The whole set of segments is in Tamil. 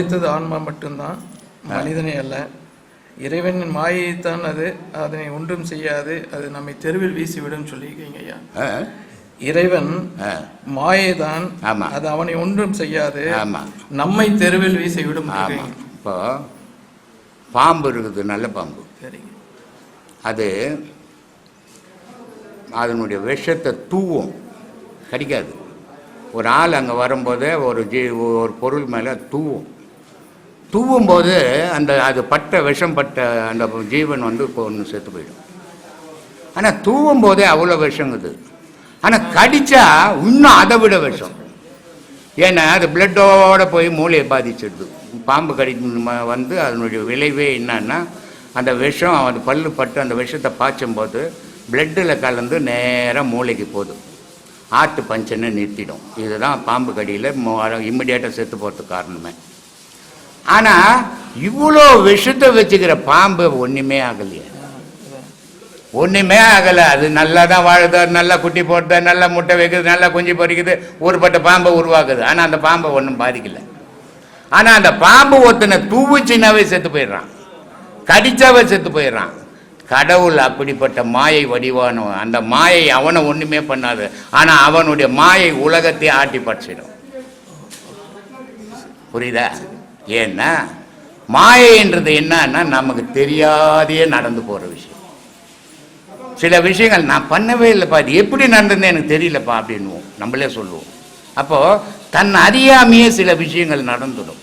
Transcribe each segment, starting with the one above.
படைத்தது ஆன்மா மட்டும்தான் மனிதனே அல்ல. இறைவனின் மாயைத்தான் அது அதனை ஒன்றும் செய்யாது அது நம்மை தெருவில் வீசிவிடும் சொல்லியிருக்கீங்க ஐயா. இறைவன் ஆ. மாயைதான் ஆமா. அது அவனை ஒன்றும் செய்யாது. நம்மை தெருவில் வீசிவிடும். இப்போ பாம்பு இருக்குது நல்ல பாம்பு. அது அதனுடைய விஷத்தை தூவும். கடிக்காது. ஒரு ஆள் அங்கே வரும்போதே ஒரு ஜீ ஒரு பொருள் மேலே தூவும். தூவும்போது அந்த அது பட்ட விஷம் பட்ட அந்த ஜீவன் வந்து இப்போ ஒன்று செத்து போயிடும். ஆனால் தூவும் போதே அவ்வளோ விஷங்குது ஆனால் கடித்தா இன்னும் அதை விட விஷம். ஏன்னா அது பிளட்டோட போய் மூளையை பாதிச்சிடுது. பாம்பு கடி வந்து அதனுடைய விளைவே என்னன்னா அந்த விஷம் அது பல்லு பட்டு அந்த விஷத்தை பாய்ச்சும் போது பிளட்டில் கலந்து நேராக மூளைக்கு போதும் ஆட்டு பஞ்சனை நிறுத்திடும். இதுதான் பாம்பு கடியில் இம்மிடியேட்டாக செத்து போகிறதுக்கு காரணமே. ஆனால் இவ்வளோ விஷத்தை வச்சுக்கிற பாம்பு ஒன்றுமே ஆகலையே. ஒன்றுமே ஆகலை. அது நல்லா தான் வாழுது? நல்லா குட்டி போடுது நல்லா முட்டை வைக்குது? நல்லா குஞ்சு பொரிக்குது ஒருப்பட்ட பாம்பை உருவாக்குது. ஆனால் அந்த பாம்பை ஒன்றும் பாதிக்கல. ஆனால் அந்த பாம்பு ஒருத்தனை தூவுச்சின்னாவே செத்து போயிடுறான். கடிச்சாவே செத்து போயிடுறான். கடவுள் அப்படிப்பட்ட மாயை வடிவானவன் அந்த மாயை அவனை ஒன்றுமே பண்ணாது. ஆனால் அவனுடைய மாயை உலகத்தை ஆட்டி பறிச்சிடும் புரியுதா? ஏன்னா மாயைன்றது என்னன்னா நமக்கு தெரியாதையே நடந்து போகிற விஷயம். சில விஷயங்கள் நான் பண்ணவே இல்லைப்பா இது எப்படி நடந்ததுன்னு எனக்கு தெரியலப்பா அப்படின்னுவோம். நம்மளே சொல்லுவோம். அப்போது தன் அறியாமையே சில விஷயங்கள் நடந்துடும்.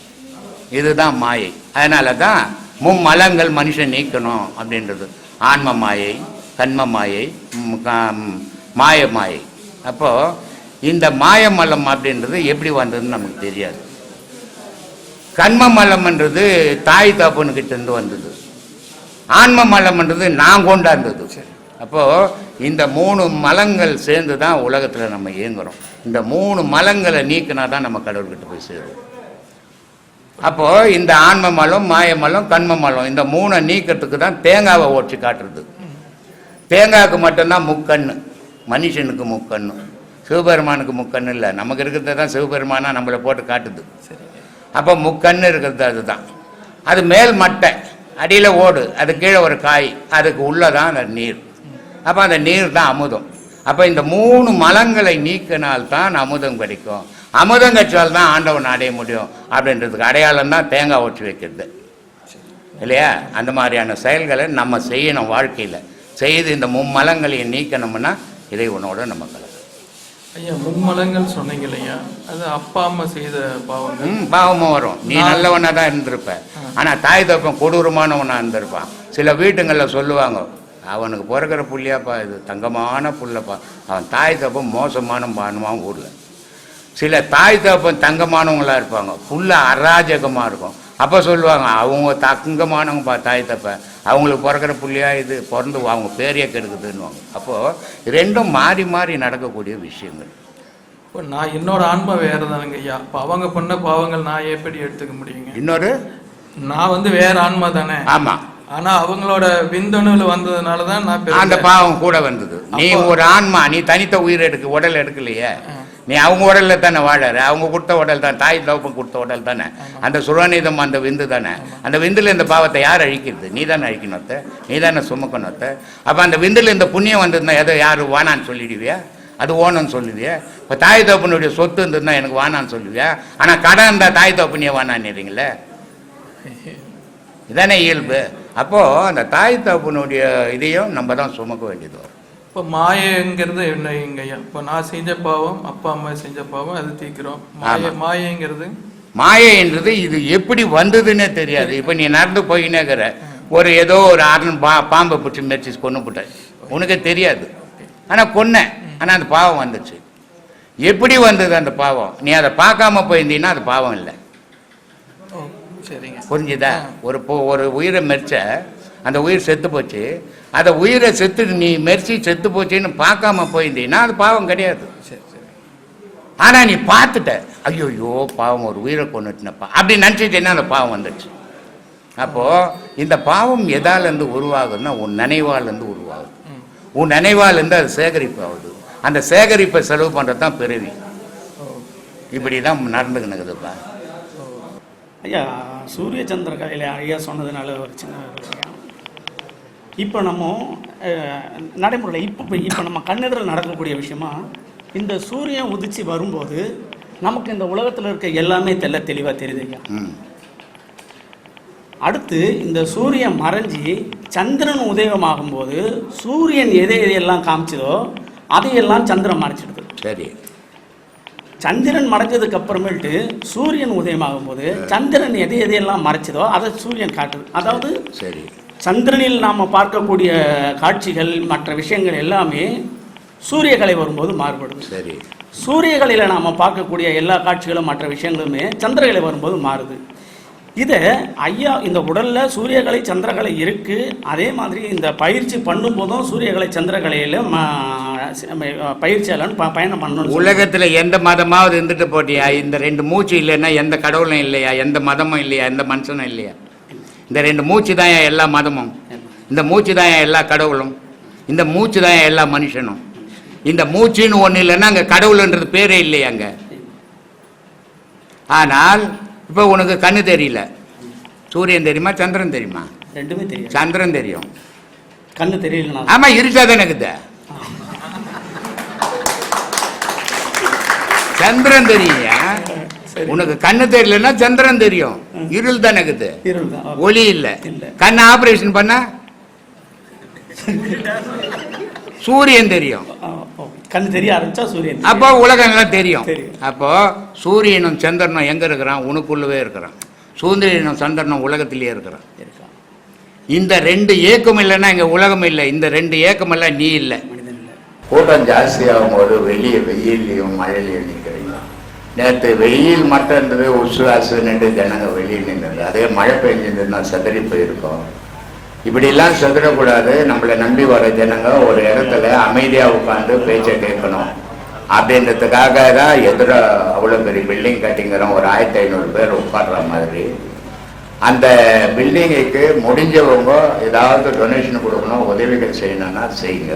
இதுதான் மாயை. அதனால தான் மும்மலங்கள் மனுஷன் நீக்கணும் அப்படின்றது. ஆன்ம மாயை கண்ம மாயை மாய மாயை. அப்போது இந்த மாயமலம் அப்படின்றது எப்படி வந்ததுன்னு நமக்கு தெரியாது. கண்ம மலம்ன்றது தாய் தாப்பனுக்கிட்ட இருந்து வந்தது. ஆன்ம மலம்ன்றது நான் கொண்டாந்தது. அப்போ இந்த மூணு மலங்கள் சேர்ந்து தான் உலகத்தில் நம்ம இயங்குறோம். இந்த மூணு மலங்களை நீக்கினா தான் நம்ம கடவுள்கிட்ட போய் சேருவோம். அப்போ இந்த ஆன்ம மலம் மாய மலம் கண்ம மலம் இந்த மூணை நீக்கிறதுக்கு தான் தேங்காவை ஓட்டி காட்டுறது. தேங்காய்க்கு மட்டும்தான் முக்கண்ணு. மனுஷனுக்கு முக்கண்ணு. சிவபெருமானுக்கு முக்கண்ணு இல்லை. நமக்கு இருக்கிறது தான் சிவபெருமானா நம்மளை போட்டு காட்டுது. அப்போ முக்கண்ணு இருக்கிறது அதுதான். அது மேல் மட்டை அடியில் ஓடு அது கீழே ஒரு காய் அதுக்கு உள்ளே தான் அந்த நீர். அப்போ அந்த நீர் தான் அமுதம். அப்போ இந்த மூணு மலங்களை நீக்கினால் தான் அமுதம் கிடைக்கும். அமுதம் கற்றால் தான் ஆண்டவன் அடைய முடியும். அப்படின்றதுக்கு அடையாளம் தான் தேங்காய் ஒட்டி வைக்கிறது. இல்லையா? அந்த மாதிரியான செயல்களை நம்ம செய்யணும் வாழ்க்கையில். செய்து இந்த மும்மலங்களையும் நீக்கணும்னா இறைவனோட நம்ம கலக்கணும் ஐயா மும்மலங்கள் சொன்னீங்க இல்லையா அது அப்பா அம்மா செய்த பாவங்கள். பாவமும் வரும். நீ நல்லவனா தான் இருந்திருப்ப. ஆனால் தாய் தப்பன் கொடூரமானவனா இருந்திருப்பான். சில வீட்டுங்களில் சொல்லுவாங்க அவனுக்கு பிறக்கிற புள்ளியாப்பா இது தங்கமான புள்ளப்பா. அவன் தாய் தப்பன் மோசமான பானுவான் ஊரில். சில தாய் தப்பன் தங்கமானவங்களா இருப்பாங்க. புள்ள அராஜகமாக இருக்கும். அப்போ சொல்லுவாங்க அவங்க தங்கமானவங்கப்பா தாய் தப்ப அவங்களுக்கு பிறக்கிற புள்ளியா இது பிறந்து அவங்க பேரையே கெடுக்குதுன்னுவாங்க. அப்போது ரெண்டும் மாறி மாறி நடக்கக்கூடிய விஷயங்கள். இப்போ நான் என்னோட ஆன்மா வேற தானுங்க ஐயா. இப்போ அவங்க பண்ண பாவங்கள் நான் எப்படி எடுத்துக்க முடியுங்க? இன்னொரு? நான் வந்து வேற ஆன்மா தானே. ஆமாம் ஆனா அவங்களோட விந்தணுல வந்ததுனால தான் நான் அந்த. பாவம் கூட வந்தது. நீ ஒரு ஆன்மா நீ தனித்த உயிர் எடுக்க உடல் எடுக்கலையே. நீ அவங்க உடலில் தானே வாழற? அவங்க கொடுத்த உடல் தான். தாய் தகப்பன் கொடுத்த உடல் தானே? அந்த சுரநீதம் அந்த விந்து தானே? அந்த விந்துல இந்த பாவத்தை யார் அழிக்கிறது? நீ தானே அழிக்கணும் அத்தை. நீ தானே சுமக்கணும் அத்தை. அப்போ அந்த விந்துல இந்த புண்ணியம் வந்திருந்தா ஏதோ யார் வானான்னு சொல்லிடுவியா? அது ஓனன்னு சொல்லுவியா? இப்போ தாய் தகப்பனுடைய சொத்து இருந்ததுன்னா எனக்கு வானான்னு சொல்லுவியா? ஆனால் கடன் இருந்தால் தாய் தகப்பனியே வானான்னுறீங்களே? இதானே இயல்பு. அப்போது அந்த தாய் தகப்பனுடைய இதையும் நம்ம தான் சுமக்க வேண்டியது வரும். இப்போ மாயங்கிறது என்ன ஐயா இப்போ நான் செஞ்ச பாவம் அப்பா அம்மா செஞ்ச பாவம் அது தீக்கிறோம் மாய. மாயங்கிறது? மாயைன்றது இது எப்படி வந்ததுன்னே தெரியாது. இப்போ நீ நடந்து போயினே இருக்கிற ஒரு ஏதோ ஒரு ஆரன் பா பாம்பை பிடிச்சி மெரிச்சு கொண்டு போட்ட. உனக்கு தெரியாது. ஆனால் கொன்னேன் ஆனால் அந்த பாவம் வந்துச்சு. எப்படி வந்தது அந்த பாவம்? நீ அதை பார்க்காம போயிருந்தீங்கன்னா அது பாவம் இல்லை. புரிஞ்சுதா? ஒரு ஒரு உயிரை மெரிச்ச அந்த உயிர் செத்து போச்சு. அந்த உயிரை செத்து நீ மெரிச்சு செத்து போச்சுன்னு பார்க்காம போயிருந்தீங்கன்னா அது பாவம் கிடையாது. சரி சரி. ஆனா நீ பார்த்துட்ட ஐயோ பாவம் ஒரு உயிரை கொண்டுட்டுனப்பா அப்படி நினச்சிட்டேன்னா அந்த பாவம் வந்துடுச்சு. அப்போ இந்த பாவம் எதாலேருந்து உருவாகுதுன்னா உன் நினைவாலேருந்து உருவாகுது. உன் நினைவாலேருந்து அது சேகரிப்பு ஆகுது. அந்த சேகரிப்பை செலவு பண்ணுறது தான் பிறவி. ஓ. இப்படி தான் நடந்துக்கினுக்குதுப்பா ஐயா சூரிய சந்திர கலையில் ஐயா சொன்னதுனால ஒரு சின்ன விஷயம். இப்போ நம்ம நடைமுறையில் இப்போ இப்போ நம்ம கண்ணெதிரில் நடக்கக்கூடிய விஷயமா இந்த சூரியன் உதிச்சு வரும்போது நமக்கு இந்த உலகத்தில் இருக்க எல்லாமே தெல்ல தெளிவாக தெரியுது ஐயா. அடுத்து இந்த சூரியன் மறைஞ்சி சந்திரன் உதயமாகும்போது சூரியன் எதை எதையெல்லாம் காமிச்சதோ அதையெல்லாம் சந்திரன் மறைச்சிடுது. சரி. சந்திரன் மறைஞ்சதுக்கு அப்புறமேட்டு சூரியன் உதயமாகும் போது சந்திரன் எதை எதையெல்லாம் மறைச்சதோ அதை சூரியன் காட்டுது. அதாவது சரி. சந்திரனில் நாம் பார்க்கக்கூடிய காட்சிகள் மற்ற விஷயங்கள் எல்லாமே சூரியகலை வரும்போது மாறுபடுது சரி. சூரியகலையில் நாம் பார்க்கக்கூடிய எல்லா காட்சிகளும் மற்ற விஷயங்களுமே சந்திரகலை வரும்போது மாறுது. இதை ஐயா இந்த உடலில் சூரியகலை சந்திரகலை இருக்குது அதே மாதிரி இந்த பயிற்சி பண்ணும்போதும் சூரியகலை சந்திரகலையில் பயிற்சியாளன் ப பயணம் பண்ணணும் உலகத்துல எந்த மதமாவது இருந்துட்டு போட்டியா? இந்த ரெண்டு மூச்சு இல்லைன்னா எந்த கடவுளும் இல்லையா? எந்த மதமும் இல்லையா? எந்த மனுஷனும் இல்லையா? இந்த ரெண்டு மூச்சு தான் எல்லா மதமும். இந்த மூச்சு தான் எல்லா கடவுளும். இந்த மூச்சு தான் எல்லா மனுஷனும். இந்த மூச்சுன்னு ஒண்ணு இல்லைன்னா அங்க கடவுள்ன்றது பேரே இல்லையா அங்க. ஆனால் இப்போ உனக்கு கண்ணு தெரியல. சூரியன் தெரியுமா சந்திரன் தெரியுமா? ரெண்டுமே தெரியும் சந்திரன் தெரியும். கண்ணு தெரியலனா? ஆமா இருட்டா தானே இருக்குது. சந்திரன் தெரியுயா உனக்கு கண்ணு தெரியலன்னா சந்திரன் தெரியும். இருள் தானே இருக்குது. ஒளி இல்ல. கண்ணு ஆபரேஷன் பண்ண சூரியன் தெரியும். கண்ணு தெரிய ஆரம்பிச்சா சூரியன். அப்போ உலகம் எல்லாம் தெரியும். அப்போ சூரியனும் சந்திரனும் எங்க இருக்கிறான்? உனக்குள்ளவே இருக்கிறான். சூரியனும் சந்திரனும் உலகத்திலேயே இருக்கிறான். இருக்கா? இந்த ரெண்டு ஏக்கம் இல்லைன்னா இங்க உலகம் இல்லை. இந்த ரெண்டு ஏக்கம் எல்லாம் நீ இல்லை. மனிதன் இல்லை. கூட்டம் ஜாஸ்தியாகும் போது வெளியே வெயிலையும் மழையிலையும் நிற்கிறீங்க. நேற்று வெயில் மட்டும் இருந்தது உசு அசு நின்று ஜனங்க வெளியில் நின்றது. அதே மழை பெஞ்சிருந்ததுன்னா சதறி போயிருக்கோம். இப்படிலாம் சதுரக்கூடாது நம்மளை நம்பி வர ஜனங்க ஒரு இடத்துல அமைதியாக உட்காந்து பேச்சை கேட்கணும். அப்படின்றதுக்காக தான் எதிர அவ்வளோ பெரிய பில்டிங் கட்டிங்கிறோம். ஒரு ஆயிரத்தி ஐநூறு பேர் உட்காடுற மாதிரி. அந்த பில்டிங்குக்கு முடிஞ்சவங்க ஏதாவது டொனேஷன் கொடுக்கணும் உதவிகள் செய்யணும்னா செய்யுங்க.